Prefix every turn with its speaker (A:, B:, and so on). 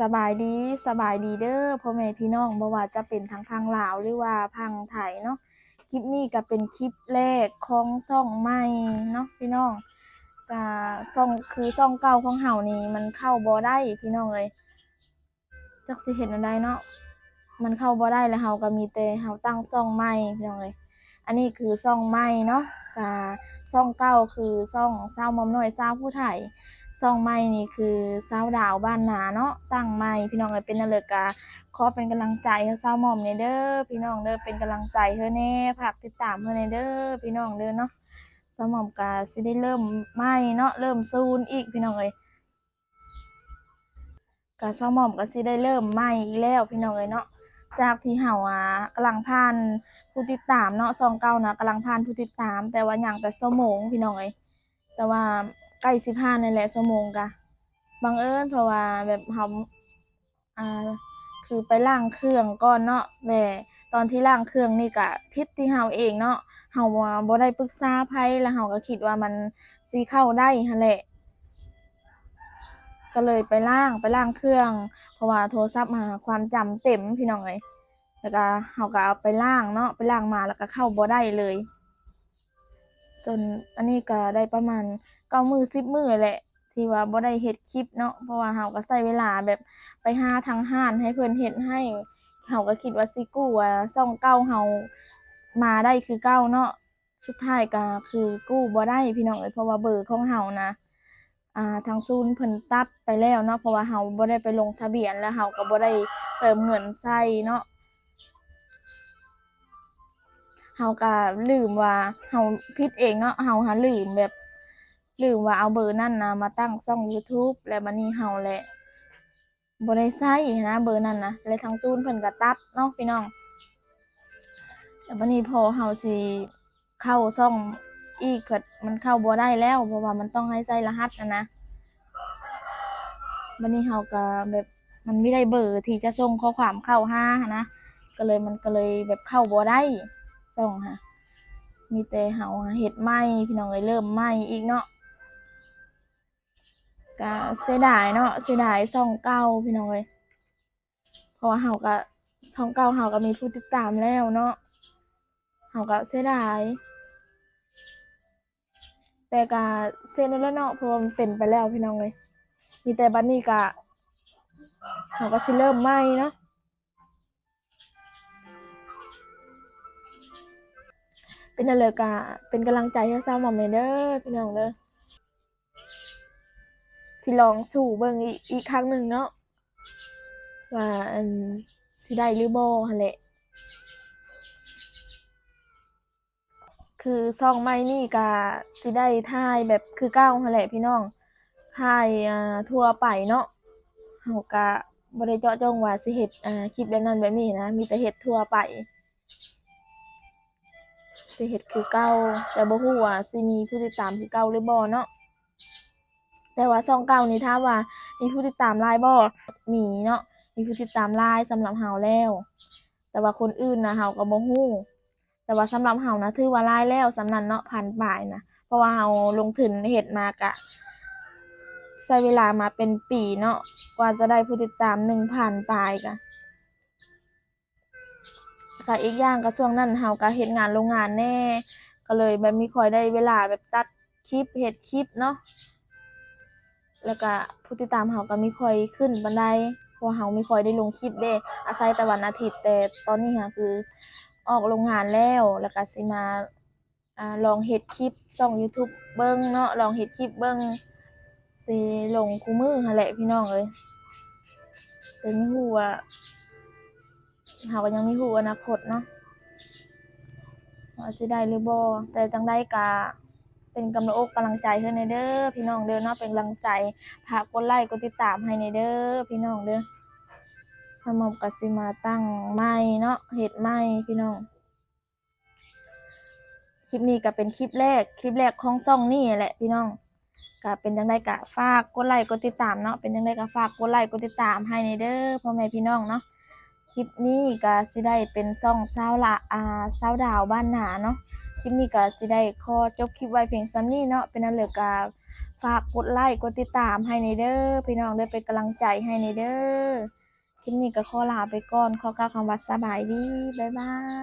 A: สบายดีสบายดีเด้อพ่อแม่พี่น้องบ่ว่าจะเป็นทางพังลาวหรือว่าพังไทยเนาะคลิปนี้ก็เป็นคลิปแรกของช่องใหม่เนาะพี่น้องก็ช่องคือช่องเก่าของเฮานี่มันเข้าบ่ได้พี่น้องเอ้ยจักสิเฮ็ดอันใดเนาะมันเข้าบ่ได้แล้วเฮาก็มีแต่เฮาตั้งช่องใหม่พี่น้องเอ้ยอันนี้คือช่องใหม่เนาะก็ช่องเก่าคือช่องสามอมน้อยสาผู้ไทย ซองใหม่นี่คือสาวดาวบ้านนาเนาะตั้งใหม่พี่น้องเอ้ยเป็นนั่นเลกะขอเป็นกำลังใจให้สาวหม่อมเนยเด้อพี่น้องเด้อเป็นกำลังใจเฮ้แน่ฝากติดตามเฮ้แน่เด้อพี่น้องเด้อเนาะสาวหม่อมก็สิได้เริ่มใหม่เนาะเริ่มศูนอีกพี่น้องเอ้ยก็สาวหม่อมก็สิได้เริ่มใหม่อีกแล้วพี่น้องเอ้ยเนาะจากที่เฮาอะกำลังผ่านผู้ติดตามเนาะซองเก่านะกำลังผ่านผู้ติดตาม แต่ว่ายังแต่ชั่วโมงพี่น้องเอ้ยแต่ว่า ใกล้สิบห้านั่นแหละชั่วโมงกะบังเอิญเพราะว่าแบบเขาอ่าคือไปล้างเครื่องก่อนเนาะแต่ตอนที่ล้างเครื่องนี่ก็ผิดที่เฮาเองเนาะเฮาว่าบ่ได้ปรึกษาไผแล้วเฮาก็คิดว่ามันสิเข้าได้หั่นแหละก็เลยไปล้างไปล้างเครื่อง เพราะว่าโทรศัพท์มาความจำเต็มพี่น้องเอ้ยแล้วก็เฮาก็เอาไปล้างเนาะไปล้างมาแล้วก็เข้าบ่ได้เลย จนอันนี้ก็ได้ประมาณเก้ามือสิบมือแหละที่ว่าบ่ได้เฮ็ดคลิปเนาะเพราะว่าเราก็ใช้เวลาแบบไปหาทางร้านให้เพิ่นเฮ็ดให้เราก็คิดว่าสิกู้ว่าช่องเก่าเรามาได้คือเก่าเนาะสุดท้ายก็คือกู้บ่ได้พี่น้องเอ้ยเพราะว่าเบอร์ของเรานะอ่าทางศูนเพิ่นตัดไปแล้วเนาะเพราะว่าเราบ่ได้ไปลงทะเบียนแล้วเราก็บ่ได้เติมเงินใส่เนาะ เฮาก็ลืมว่าเฮาผิดเองเนาะเฮาหาลืมแบบลืมว่าเอาเบอร์นั้นนะมาตั้งช่อง YouTube แล้วบัดนี้เฮาแหละบ่ได้ใช้นะเบอร์นั้นนะแล้วทางศูนเพิ่นก็ตัดเนาะพี่น้องแล้วบัดนี้พอเฮาสิเข้าช่องอีกก็มันเข้าบ่ได้แล้ว เพราะว่ามันต้องให้ใส่รหัสอะนะบัดนี้เฮาก็แบบมันไม่ได้เบอร์ที่จะส่งข้อความเข้าหาหั้นนะก็เลยมันก็เลยแบบเข้าบ่ได้ ช่องค่ะ มีแต่เฮาเฮ็ดใหมพี่น้องเอ้ยเริ่มใหมอีกเนาะก็เสียดายเนาะเสียดายช่องเก่าพี่น้องเอ้ยเพราะว่าเฮาก็ช่องเก่าเฮาก็มีผู้ติดตามแล้วเนาะเฮาก็เสียดาย แต่ก็เสียแล้วเนาะเพราะมันเป็นไปแล้วพี่น้องเอ้ยมีแต่บัดนี้ก็เฮาก็สิเริ่มใหมเนาะ เป็นนั่นเลยกะเป็นกำลังใจให้สาวหม่อมเลยเด้อพี่น้องเด้อสิลองสู่เบิ่งอีกอีกครั้งหนึ่งเนาะว่าอันสิได้หรือบ่หั่นแหละคือซองใหม่นี่ก็สิได้ถ่ายแบบคือเก่าหั่นแหละพี่น้องถ่ายอ่าทั่วไปเนาะเฮาก็บ่ได้เจาะจงว่าสิเฮ็ดอ่าคลิปแบบนั้นแบบนี้นะ มีแต่เฮ็ดทั่วไป สิเฮ็ดคือเก่าแต่บ่ฮู้ว่าสิมีผู้ติดตามคือเก่าหรือบ่เนาะแต่ว่าช่องเก่านี่ถ้าว่า มีผู้ติดตามหลายบ่มีเนาะมีผู้ติดตามหลายสำหรับเฮาแล้ว แต่ว่าคนอื่นนะเฮาก็บ่ฮู้แต่ว่าสำหรับเฮานะถือว่าหลายแล้วสำนั้นเนาะพันปลายนะเพราะว่าเฮาลงทุนเฮ็ดมาก็ใช้เวลามาเป็นปีเนาะกว่าจะได้ผู้ติดตาม1,000ปลายก็ ก็อีกอย่างก็ช่วงนั้นเฮาก็เฮ็ดงานโรงงานแน่ ก็เลยแบบมีคอยได้เวลาแบบตัดคลิปเฮ็ดคลิปเนาะแล้วก็ผู้ติดตามเฮาก็มีคอยขึ้นปานใดเพราะว่าเฮาม่ค่อยได้ลงคลิปเด้ อาศัยแต่วันอาทิตย์แต่ตอนนี้ก็คือออกโรงงานแล้ว แล้วก็สิมาอ่าลองเฮ็ดคลิปช่อง YouTube เบิ่งเนาะลองเฮ็ดคลิปเบิ่งสิลงคุมื้อหั้นแหละพี่น้องเอ้ยแต่ไม่รู้ว่า เฮาก็ยังไม่รู้อนาคตเนาะว่าสิได้หรือบ่แต่จังใดก็เป็นกำลังอกกำลังใจให้แหน่เด้อพี่น้องเด้อเนาะเป็นกำลังใจฝากกดไลค์กดติดตามให้แหน่เด้อพี่น้องเด้อสำหรับก็สิมาตั้งใหม่เนาะเฮ็ดใหม่พี่น้องคลิปนี้ก็เป็นคลิปแรกคลิปแรกของช่องนี้แหละพี่น้องก็เป็นจังใดก็ฝากกดไลค์กดติดตามเนาะเป็นจังใดก็ฝากกดไลค์กดติดตามให้แหน่เด้อพ่อแม่พี่น้องเนาะ คลิปนี้ก็สิได้เป็นซ่องสาวละอ่าสาวดาวบ้านหนาเนาะคลิปนี้ก็สิได้ขอจบคลิปไว้เพียงซ้ำนี้เนาะเป็นอันเหลือก็ฝฝากกดไลค์กดติดตามให้ในเด้อพี่น้องได้เป็นกำลังใจให้ในเด้อคลิปนี้ก็ขอลาไปก่อนขอกล่าวคำว่าสบายดีบ๊ายบาย